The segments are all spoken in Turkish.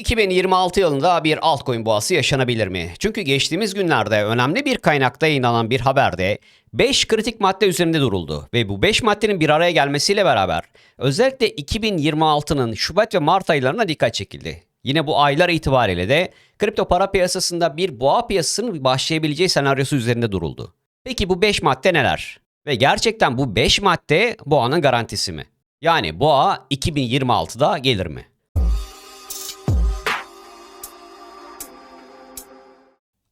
2026 yılında bir altcoin boğası yaşanabilir mi? Çünkü geçtiğimiz günlerde önemli bir kaynakta yayınlanan bir haberde 5 kritik madde üzerinde duruldu ve bu 5 maddenin bir araya gelmesiyle beraber özellikle 2026'nın Şubat ve Mart aylarına dikkat çekildi. Yine bu aylar itibariyle de kripto para piyasasında bir boğa piyasasının başlayabileceği senaryosu üzerinde duruldu. Peki bu 5 madde neler? Ve gerçekten bu 5 madde boğanın garantisi mi? Yani boğa 2026'da gelir mi?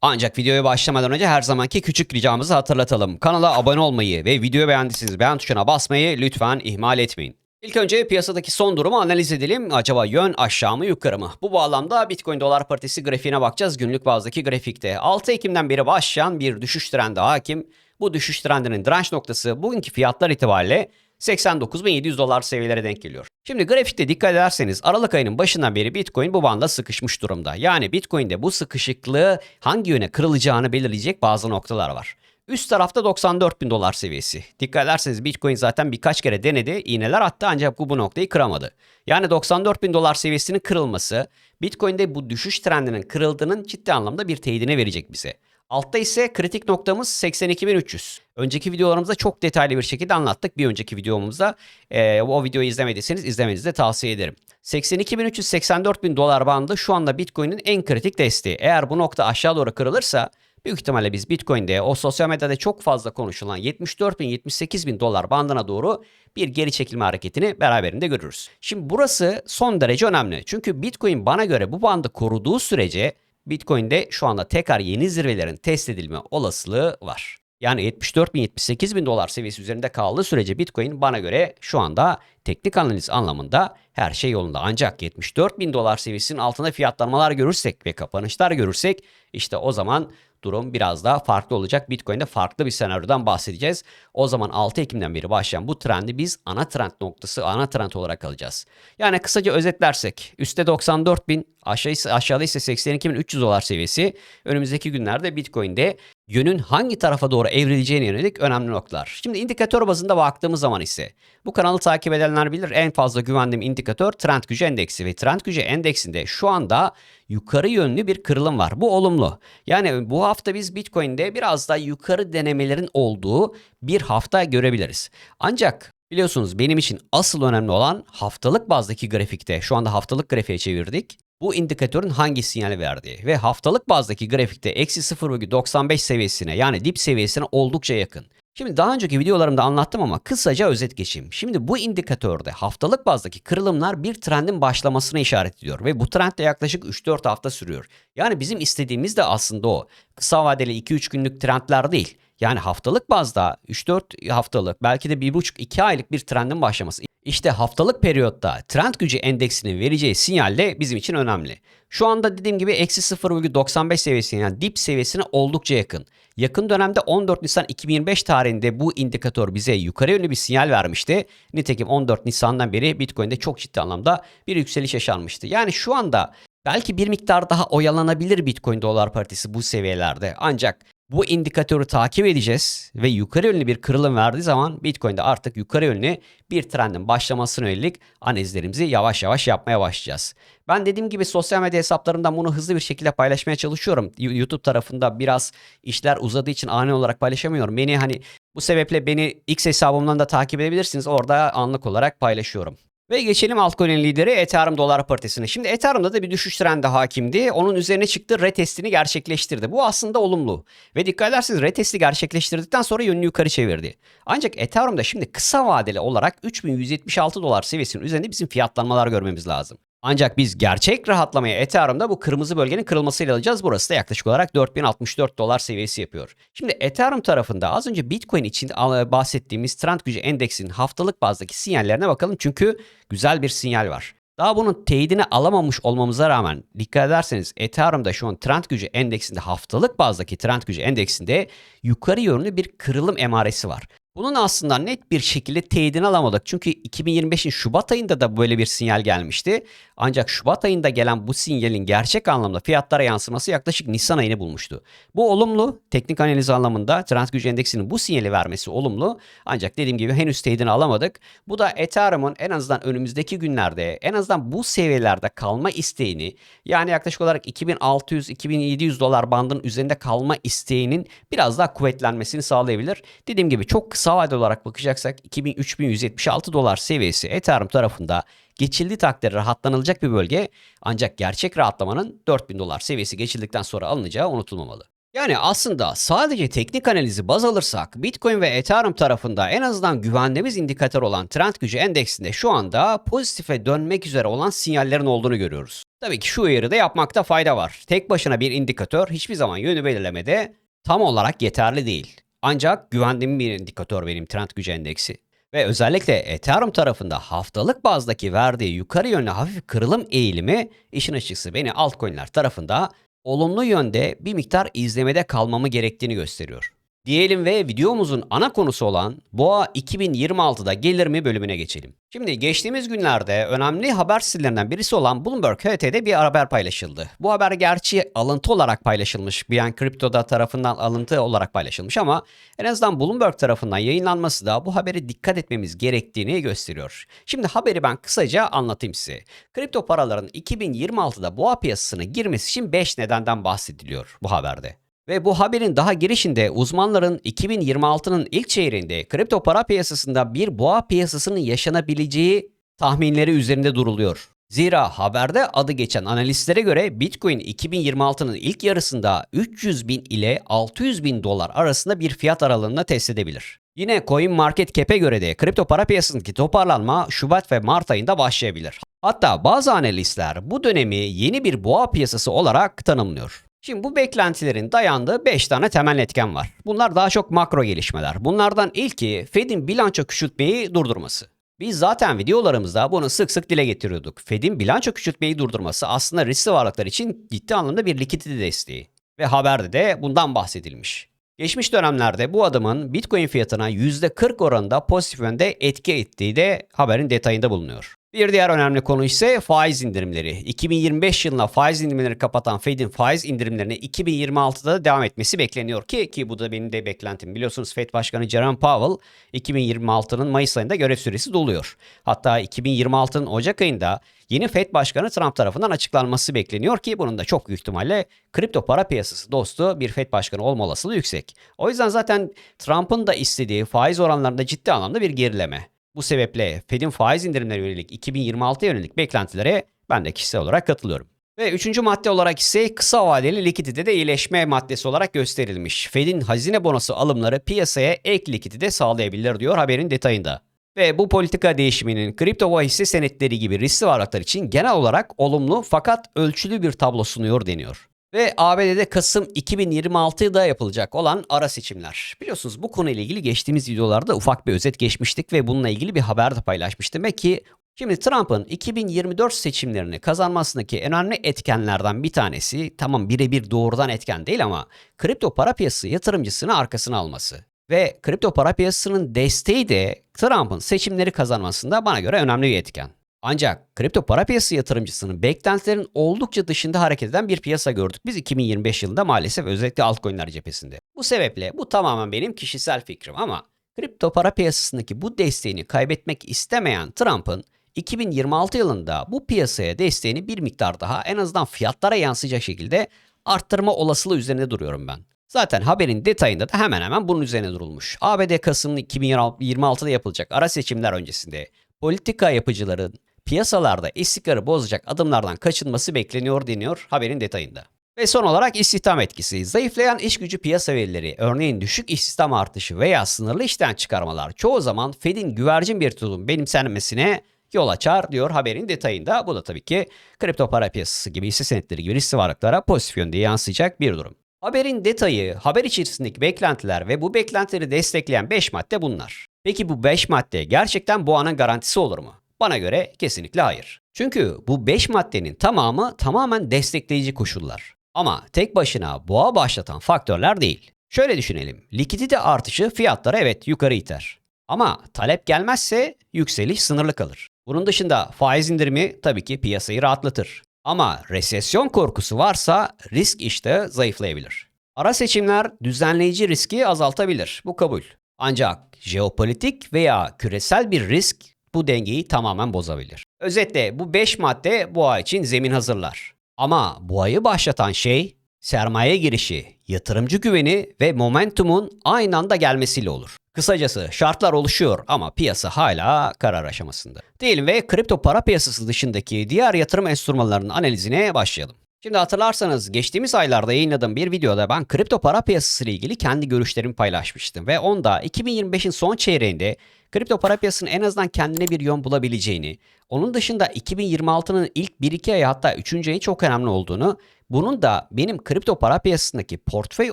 Ancak videoya başlamadan önce her zamanki küçük ricamızı hatırlatalım. Kanala abone olmayı ve videoyu beğendiyseniz beğen tuşuna basmayı lütfen ihmal etmeyin. İlk önce piyasadaki son durumu analiz edelim. Acaba yön aşağı mı yukarı mı? Bu bağlamda Bitcoin dolar paritesi grafiğine bakacağız günlük bazdaki grafikte. 6 Ekim'den beri başlayan bir düşüş trendi hakim. Bu düşüş trendinin direnç noktası bugünkü fiyatlar itibariyle 89.700 dolar seviyelere denk geliyor. Şimdi grafikte dikkat ederseniz Aralık ayının başından beri Bitcoin bu banda sıkışmış durumda. Yani Bitcoin'de bu sıkışıklığı hangi yöne kırılacağını belirleyecek bazı noktalar var. Üst tarafta 94 bin dolar seviyesi. Dikkat ederseniz Bitcoin zaten birkaç kere denedi, iğneler attı ancak bu, bu noktayı kıramadı. Yani 94 bin dolar seviyesinin kırılması Bitcoin'de bu düşüş trendinin kırıldığının ciddi anlamda bir teyidini verecek bize. Altta ise kritik noktamız 82.300. Önceki videolarımızda çok detaylı bir şekilde anlattık. Bir önceki videomuzda e, o videoyu izlemediyseniz izlemenizi de tavsiye ederim. 82.300-84.000 dolar bandı şu anda Bitcoin'in en kritik desteği. Eğer bu nokta aşağı doğru kırılırsa büyük ihtimalle biz Bitcoin'de o sosyal medyada çok fazla konuşulan 74.000-78.000 dolar bandına doğru bir geri çekilme hareketini beraberinde görürüz. Şimdi burası son derece önemli. Çünkü Bitcoin bana göre bu bandı koruduğu sürece Bitcoin'de şu anda tekrar yeni zirvelerin test edilme olasılığı var. Yani 74 bin 78 bin dolar seviyesi üzerinde kaldığı sürece Bitcoin bana göre şu anda teknik analiz anlamında her şey yolunda. Ancak 74 bin dolar seviyesinin altında fiyatlanmalar görürsek ve kapanışlar görürsek işte o zaman durum biraz daha farklı olacak. Bitcoin'de farklı bir senaryodan bahsedeceğiz. O zaman 6 Ekim'den beri başlayan bu trendi biz ana trend noktası, ana trend olarak alacağız. Yani kısaca özetlersek üstte 94 bin, aşağı aşağıda ise 82.300 dolar seviyesi. Önümüzdeki günlerde Bitcoin'de yönün hangi tarafa doğru evrileceğine yönelik önemli noktalar. Şimdi indikatör bazında baktığımız zaman ise bu kanalı takip edenler bilir en fazla güvendiğim indikatör trend gücü endeksi ve trend gücü endeksinde şu anda yukarı yönlü bir kırılım var. Bu olumlu. Yani bu hafta biz Bitcoin'de biraz daha yukarı denemelerin olduğu bir hafta görebiliriz. Ancak biliyorsunuz benim için asıl önemli olan haftalık bazdaki grafikte şu anda haftalık grafiğe çevirdik bu indikatörün hangi sinyali verdiği ve haftalık bazdaki grafikte eksi 0,95 seviyesine yani dip seviyesine oldukça yakın. Şimdi daha önceki videolarımda anlattım ama kısaca özet geçeyim. Şimdi bu indikatörde haftalık bazdaki kırılımlar bir trendin başlamasına işaret ediyor ve bu trend de yaklaşık 3-4 hafta sürüyor. Yani bizim istediğimiz de aslında o. Kısa vadeli 2-3 günlük trendler değil. Yani haftalık bazda 3-4 haftalık belki de 1,5-2 aylık bir trendin başlaması. İşte haftalık periyotta trend gücü endeksinin vereceği sinyal de bizim için önemli. Şu anda dediğim gibi eksi 0,95 seviyesine yani dip seviyesine oldukça yakın. Yakın dönemde 14 Nisan 2025 tarihinde bu indikatör bize yukarı yönlü bir sinyal vermişti. Nitekim 14 Nisan'dan beri Bitcoin'de çok ciddi anlamda bir yükseliş yaşanmıştı. Yani şu anda belki bir miktar daha oyalanabilir Bitcoin dolar paritesi bu seviyelerde. Ancak bu indikatörü takip edeceğiz ve yukarı yönlü bir kırılım verdiği zaman Bitcoin'de artık yukarı yönlü bir trendin başlamasına yönelik analizlerimizi yavaş yavaş yapmaya başlayacağız. Ben dediğim gibi sosyal medya hesaplarımdan bunu hızlı bir şekilde paylaşmaya çalışıyorum. YouTube tarafında biraz işler uzadığı için ani olarak paylaşamıyorum. Beni hani bu sebeple beni X hesabımdan da takip edebilirsiniz. Orada anlık olarak paylaşıyorum. Ve geçelim altcoin'in lideri Ethereum dolar paritesine. Şimdi Ethereum'da da bir düşüş trendi hakimdi. Onun üzerine çıktı retestini gerçekleştirdi. Bu aslında olumlu. Ve dikkat ederseniz retesti gerçekleştirdikten sonra yönünü yukarı çevirdi. Ancak Ethereum'da şimdi kısa vadeli olarak 3176 dolar seviyesinin üzerinde bizim fiyatlanmalar görmemiz lazım. Ancak biz gerçek rahatlamaya Ethereum'da bu kırmızı bölgenin kırılmasıyla alacağız. Burası da yaklaşık olarak 4064 dolar seviyesi yapıyor. Şimdi Ethereum tarafında az önce Bitcoin için bahsettiğimiz trend gücü endeksinin haftalık bazdaki sinyallerine bakalım. Çünkü güzel bir sinyal var. Daha bunun teyidini alamamış olmamıza rağmen dikkat ederseniz Ethereum'da şu an trend gücü endeksinde haftalık bazdaki trend gücü endeksinde yukarı yönlü bir kırılım emaresi var. Bunun aslında net bir şekilde teyidini alamadık. Çünkü 2025'in Şubat ayında da böyle bir sinyal gelmişti. Ancak Şubat ayında gelen bu sinyalin gerçek anlamda fiyatlara yansıması yaklaşık Nisan ayını bulmuştu. Bu olumlu. Teknik analiz anlamında gücü endeksinin bu sinyali vermesi olumlu. Ancak dediğim gibi henüz teyidini alamadık. Bu da Ethereum'un en azından önümüzdeki günlerde en azından bu seviyelerde kalma isteğini yani yaklaşık olarak 2600-2700 dolar bandının üzerinde kalma isteğinin biraz daha kuvvetlenmesini sağlayabilir. Dediğim gibi çok kısa vadeli olarak bakacaksak 2000-3176 dolar seviyesi Ethereum tarafında geçildi takdirde rahatlanılacak bir bölge ancak gerçek rahatlamanın 4000 dolar seviyesi geçildikten sonra alınacağı unutulmamalı. Yani aslında sadece teknik analizi baz alırsak Bitcoin ve Ethereum tarafında en azından güvendiğimiz indikatör olan trend gücü endeksinde şu anda pozitife dönmek üzere olan sinyallerin olduğunu görüyoruz. Tabii ki şu uyarı da yapmakta fayda var. Tek başına bir indikatör hiçbir zaman yönü belirlemede tam olarak yeterli değil. Ancak güvendiğim bir indikatör benim trend gücü endeksi. Ve özellikle Ethereum tarafında haftalık bazdaki verdiği yukarı yönlü hafif kırılım eğilimi işin açıkçası beni altcoin'ler tarafında olumlu yönde bir miktar izlemede kalmamı gerektiğini gösteriyor. Diyelim ve videomuzun ana konusu olan Boğa 2026'da gelir mi bölümüne geçelim. Şimdi geçtiğimiz günlerde önemli haber sitelerinden birisi olan Bloomberg HT'de bir haber paylaşıldı. Bu haber gerçi alıntı olarak paylaşılmış. Bian Crypto'da tarafından alıntı olarak paylaşılmış ama en azından Bloomberg tarafından yayınlanması da bu haberi dikkat etmemiz gerektiğini gösteriyor. Şimdi haberi ben kısaca anlatayım size. Kripto paraların 2026'da boğa piyasasına girmesi için 5 nedenden bahsediliyor bu haberde. Ve bu haberin daha girişinde uzmanların 2026'nın ilk çeyreğinde kripto para piyasasında bir boğa piyasasının yaşanabileceği tahminleri üzerinde duruluyor. Zira haberde adı geçen analistlere göre Bitcoin 2026'nın ilk yarısında 300 bin ile 600 bin dolar arasında bir fiyat aralığında test edebilir. Yine Coin Market Cap'e göre de kripto para piyasasındaki toparlanma Şubat ve Mart ayında başlayabilir. Hatta bazı analistler bu dönemi yeni bir boğa piyasası olarak tanımlıyor. Şimdi bu beklentilerin dayandığı 5 tane temel etken var. Bunlar daha çok makro gelişmeler. Bunlardan ilki Fed'in bilanço küçültmeyi durdurması. Biz zaten videolarımızda bunu sık sık dile getiriyorduk. Fed'in bilanço küçültmeyi durdurması aslında riskli varlıklar için ciddi anlamda bir likidite desteği. Ve haberde de bundan bahsedilmiş. Geçmiş dönemlerde bu adımın Bitcoin fiyatına %40 oranında pozitif yönde etki ettiği de haberin detayında bulunuyor. Bir diğer önemli konu ise faiz indirimleri. 2025 yılına faiz indirimleri kapatan Fed'in faiz indirimlerine 2026'da da devam etmesi bekleniyor ki ki bu da benim de beklentim. Biliyorsunuz Fed Başkanı Jerome Powell 2026'nın Mayıs ayında görev süresi doluyor. Hatta 2026'nın Ocak ayında yeni Fed Başkanı Trump tarafından açıklanması bekleniyor ki bunun da çok büyük ihtimalle kripto para piyasası dostu bir Fed Başkanı olma olasılığı yüksek. O yüzden zaten Trump'ın da istediği faiz oranlarında ciddi anlamda bir gerileme. Bu sebeple Fed'in faiz indirimleri yönelik 2026'ya yönelik beklentilere ben de kişisel olarak katılıyorum. Ve üçüncü madde olarak ise kısa vadeli likidite iyileşme maddesi olarak gösterilmiş. Fed'in hazine bonosu alımları piyasaya ek likidite sağlayabilir diyor haberin detayında. Ve bu politika değişiminin kripto ve hisse senetleri gibi riskli varlıklar için genel olarak olumlu fakat ölçülü bir tablo sunuyor deniyor. Ve ABD'de Kasım 2026'da yapılacak olan ara seçimler. Biliyorsunuz bu konuyla ilgili geçtiğimiz videolarda ufak bir özet geçmiştik ve bununla ilgili bir haber de paylaşmıştım. Ve ki şimdi Trump'ın 2024 seçimlerini kazanmasındaki önemli etkenlerden bir tanesi tamam birebir doğrudan etken değil ama kripto para piyasası yatırımcısını arkasına alması. Ve kripto para piyasasının desteği de Trump'ın seçimleri kazanmasında bana göre önemli bir etken. Ancak kripto para piyasası yatırımcısının beklentilerin oldukça dışında hareket eden bir piyasa gördük biz 2025 yılında maalesef özellikle altcoin'ler cephesinde. Bu sebeple bu tamamen benim kişisel fikrim ama kripto para piyasasındaki bu desteğini kaybetmek istemeyen Trump'ın 2026 yılında bu piyasaya desteğini bir miktar daha en azından fiyatlara yansıyacak şekilde arttırma olasılığı üzerinde duruyorum ben. Zaten haberin detayında da hemen hemen bunun üzerine durulmuş. ABD Kasım 2026'da yapılacak ara seçimler öncesinde politika yapıcıların piyasalarda istikrarı bozacak adımlardan kaçınması bekleniyor deniyor haberin detayında. Ve son olarak istihdam etkisi. Zayıflayan iş gücü piyasa verileri, örneğin düşük istihdam artışı veya sınırlı işten çıkarmalar çoğu zaman Fed'in güvercin bir tutum benimsenmesine yol açar diyor haberin detayında. Bu da tabii ki kripto para piyasası gibi hisse senetleri gibi riskli varlıklara pozitif yönde yansıyacak bir durum. Haberin detayı, haber içerisindeki beklentiler ve bu beklentileri destekleyen 5 madde bunlar. Peki bu 5 madde gerçekten boğanın garantisi olur mu? Bana göre kesinlikle hayır. Çünkü bu 5 maddenin tamamı tamamen destekleyici koşullar. Ama tek başına boğa başlatan faktörler değil. Şöyle düşünelim. Likidite artışı fiyatları evet yukarı iter. Ama talep gelmezse yükseliş sınırlı kalır. Bunun dışında faiz indirimi tabii ki piyasayı rahatlatır. Ama resesyon korkusu varsa risk işte zayıflayabilir. Ara seçimler düzenleyici riski azaltabilir. Bu kabul. Ancak jeopolitik veya küresel bir risk bu dengeyi tamamen bozabilir. Özetle bu 5 madde boğa için zemin hazırlar. Ama boğayı başlatan şey sermaye girişi, yatırımcı güveni ve momentumun aynı anda gelmesiyle olur. Kısacası şartlar oluşuyor ama piyasa hala karar aşamasında. Diyelim ve kripto para piyasası dışındaki diğer yatırım enstrümanlarının analizine başlayalım. Şimdi hatırlarsanız geçtiğimiz aylarda yayınladığım bir videoda ben kripto para piyasası ile ilgili kendi görüşlerimi paylaşmıştım. Ve onda 2025'in son çeyreğinde kripto para piyasasının en azından kendine bir yön bulabileceğini, onun dışında 2026'nın ilk 1-2 ayı hatta 3. ayı çok önemli olduğunu, bunun da benim kripto para piyasasındaki portföy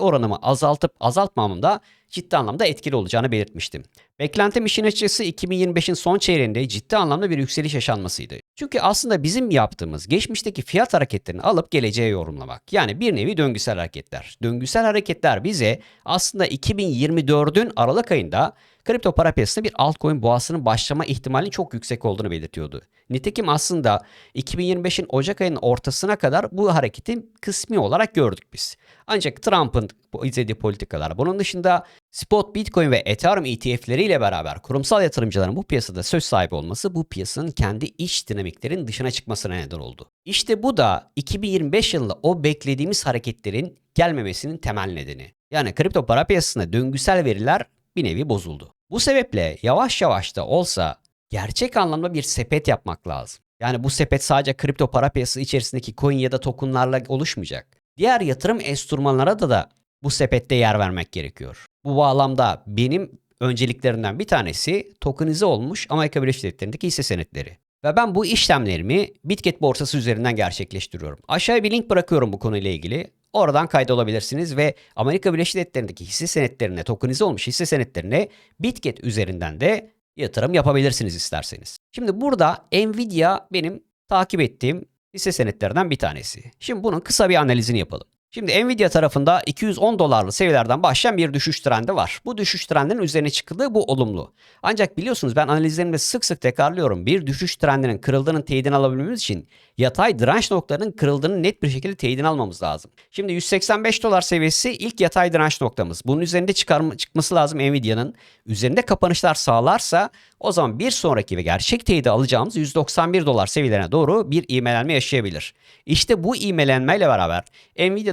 oranımı azaltıp azaltmamamda ciddi anlamda etkili olacağını belirtmiştim. Beklentim işin açıkçası 2025'in son çeyreğinde ciddi anlamda bir yükseliş yaşanmasıydı. Çünkü aslında bizim yaptığımız geçmişteki fiyat hareketlerini alıp geleceğe yorumlamak. Yani bir nevi döngüsel hareketler. Döngüsel hareketler bize aslında 2024'ün Aralık ayında kripto para piyasasında bir altcoin boğasının başlama ihtimalinin çok yüksek olduğunu belirtiyordu. Nitekim aslında 2025'in Ocak ayının ortasına kadar bu hareketin kısmi olarak gördük biz. Ancak Trump'ın izlediği politikalar bunun dışında spot Bitcoin ve Ethereum ETF'leriyle beraber kurumsal yatırımcıların bu piyasada söz sahibi olması bu piyasanın kendi iç dinamiklerin dışına çıkmasına neden oldu. İşte bu da 2025 yılında o beklediğimiz hareketlerin gelmemesinin temel nedeni. Yani kripto para piyasasında döngüsel veriler bir nevi bozuldu. Bu sebeple yavaş yavaş da olsa gerçek anlamda bir sepet yapmak lazım. Yani bu sepet sadece kripto para piyasası içerisindeki coin ya da tokenlarla oluşmayacak. Diğer yatırım enstrümanlara da da bu sepette yer vermek gerekiyor. Bu bağlamda benim önceliklerimden bir tanesi tokenize olmuş Amerika Birleşik Devletleri'ndeki hisse senetleri. Ve ben bu işlemlerimi Bitget borsası üzerinden gerçekleştiriyorum. Aşağıya bir link bırakıyorum bu konuyla ilgili. Oradan kaydolabilirsiniz ve Amerika Birleşik Devletleri'ndeki hisse senetlerine, tokenize olmuş hisse senetlerine Bitget üzerinden de yatırım yapabilirsiniz isterseniz. Şimdi burada Nvidia benim takip ettiğim hisse senetlerinden bir tanesi. Şimdi bunun kısa bir analizini yapalım. Şimdi Nvidia tarafında 210 dolarlı seviyelerden başlayan bir düşüş trendi var. Bu düşüş trendinin üzerine çıkıldığı bu olumlu. Ancak biliyorsunuz ben analizlerimde sık sık tekrarlıyorum. Bir düşüş trendinin kırıldığının teyidini alabilmemiz için yatay direnç noktalarının kırıldığını net bir şekilde teyidini almamız lazım. Şimdi 185 dolar seviyesi ilk yatay direnç noktamız. Bunun üzerinde çıkarma, çıkması lazım Nvidia'nın. Üzerinde kapanışlar sağlarsa o zaman bir sonraki ve gerçek teyidi alacağımız 191 dolar seviyelerine doğru bir ivmelenme yaşayabilir. İşte bu ivmelenmeyle beraber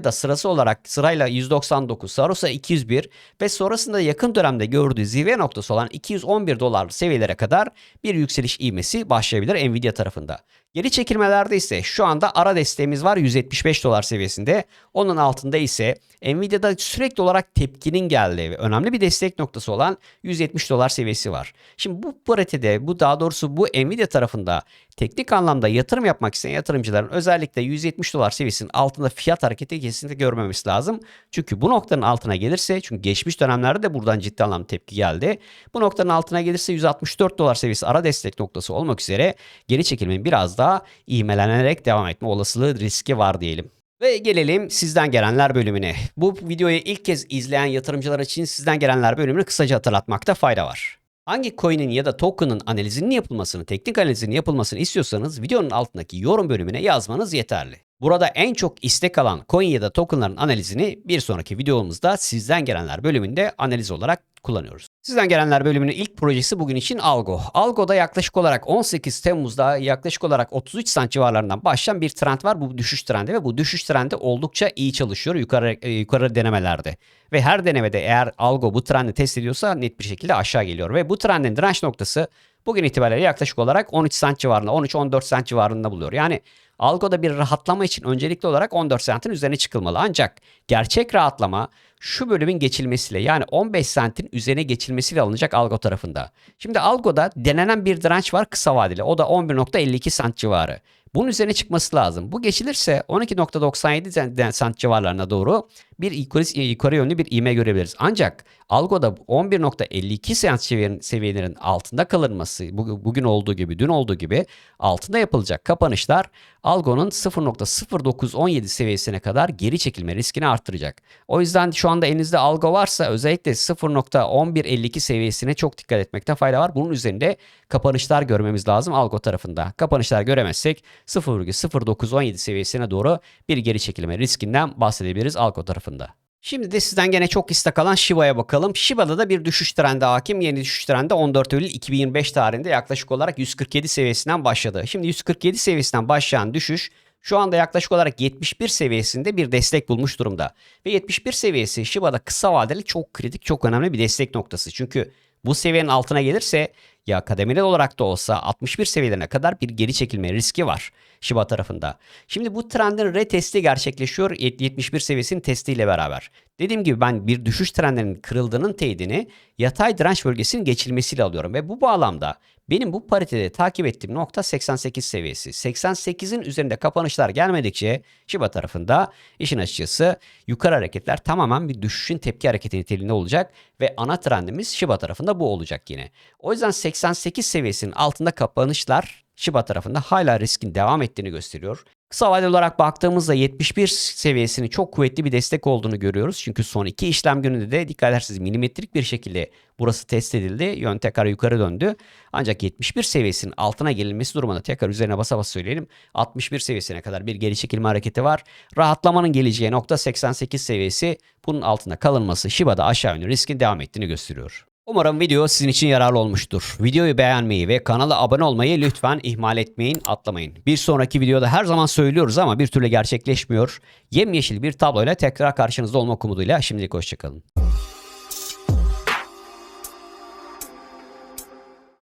Nvidia'da sırası olarak sırayla 199, Saros'a 201 ve sonrasında yakın dönemde gördüğü zirve noktası olan 211 dolar seviyelere kadar bir yükseliş ivmesi başlayabilir Nvidia tarafında. Geri çekilmelerde ise şu anda ara desteğimiz var 175 dolar seviyesinde. Onun altında ise Nvidia'da sürekli olarak tepkinin geldiği ve önemli bir destek noktası olan 170 dolar seviyesi var. Şimdi bu paritede bu daha doğrusu bu Nvidia tarafında teknik anlamda yatırım yapmak isteyen yatırımcıların özellikle 170 dolar seviyesinin altında fiyat hareketi kesinlikle görmemesi lazım. Çünkü bu noktanın altına gelirse çünkü geçmiş dönemlerde de buradan ciddi anlamda tepki geldi. Bu noktanın altına gelirse 164 dolar seviyesi ara destek noktası olmak üzere geri çekilmenin biraz daha ivmelenerek devam etme olasılığı riski var diyelim. Ve gelelim sizden gelenler bölümüne. Bu videoyu ilk kez izleyen yatırımcılar için sizden gelenler bölümünü kısaca hatırlatmakta fayda var. Hangi coin'in ya da token'ın analizinin yapılmasını, teknik analizinin yapılmasını istiyorsanız videonun altındaki yorum bölümüne yazmanız yeterli. Burada en çok istek alan coin ya da tokenların analizini bir sonraki videomuzda sizden gelenler bölümünde analiz olarak kullanıyoruz. Sizden gelenler bölümünün ilk projesi bugün için Algo. Algo'da yaklaşık olarak 18 Temmuz'da yaklaşık olarak 33 cent civarlarından başlayan bir trend var. Bu düşüş trendi ve bu düşüş trendi oldukça iyi çalışıyor yukarı e, yukarı denemelerde. Ve her denemede eğer Algo bu trendi test ediyorsa net bir şekilde aşağı geliyor. Ve bu trendin direnç noktası bugün itibariyle yaklaşık olarak 13 cent civarında, 13-14 cent civarında buluyor. Yani Algo'da bir rahatlama için öncelikli olarak 14 sentin üzerine çıkılmalı. Ancak gerçek rahatlama şu bölümün geçilmesiyle yani 15 sentin üzerine geçilmesiyle alınacak Algo tarafında. Şimdi Algo'da denenen bir direnç var kısa vadeli. O da 11.52 sent civarı. Bunun üzerine çıkması lazım. Bu geçilirse 12.97 sent civarlarına doğru bir yukarı, yukarı yönlü bir ivme görebiliriz. Ancak algoda 11.52 seans seviyenin- seviyelerin altında kalınması bu- bugün olduğu gibi dün olduğu gibi altında yapılacak kapanışlar algonun 0.0917 seviyesine kadar geri çekilme riskini arttıracak. O yüzden şu anda elinizde algo varsa özellikle 0.1152 seviyesine çok dikkat etmekte fayda var. Bunun üzerinde kapanışlar görmemiz lazım algo tarafında. Kapanışlar göremezsek 0.0917 seviyesine doğru bir geri çekilme riskinden bahsedebiliriz algo tarafında. Şimdi de sizden gene çok istek alan Shiba'ya bakalım. Shiba'da da bir düşüş trendi hakim. Yeni düşüş trendi 14 Eylül 2025 tarihinde yaklaşık olarak 147 seviyesinden başladı. Şimdi 147 seviyesinden başlayan düşüş şu anda yaklaşık olarak 71 seviyesinde bir destek bulmuş durumda. Ve 71 seviyesi Shiba'da kısa vadeli çok kritik, çok önemli bir destek noktası. Çünkü bu seviyenin altına gelirse ya kademeli olarak da olsa 61 seviyelerine kadar bir geri çekilme riski var Shiba tarafında. Şimdi bu trendin retesti gerçekleşiyor 71 seviyesinin testiyle beraber. Dediğim gibi ben bir düşüş trendlerinin kırıldığının teyidini yatay direnç bölgesinin geçilmesiyle alıyorum ve bu bağlamda benim bu paritede takip ettiğim nokta 88 seviyesi. 88'in üzerinde kapanışlar gelmedikçe Shiba tarafında işin açıkçası yukarı hareketler tamamen bir düşüşün tepki hareketi niteliğinde olacak ve ana trendimiz Shiba tarafında bu olacak yine. O yüzden 88 seviyesinin altında kapanışlar Shiba tarafında hala riskin devam ettiğini gösteriyor. Kısa vadeli olarak baktığımızda 71 seviyesinin çok kuvvetli bir destek olduğunu görüyoruz. Çünkü son iki işlem gününde de dikkat ederseniz milimetrik bir şekilde burası test edildi. Yön tekrar yukarı döndü. Ancak 71 seviyesinin altına gelinmesi durumunda tekrar üzerine basa basa söyleyelim. 61 seviyesine kadar bir geri çekilme hareketi var. Rahatlamanın geleceği nokta 88 seviyesi. Bunun altında kalınması Shiba'da aşağı yönlü riskin devam ettiğini gösteriyor. Umarım video sizin için yararlı olmuştur. Videoyu beğenmeyi ve kanala abone olmayı lütfen ihmal etmeyin, atlamayın. Bir sonraki videoda her zaman söylüyoruz ama bir türlü gerçekleşmiyor. Yemyeşil bir tabloyla tekrar karşınızda olmak umuduyla şimdilik hoşçakalın.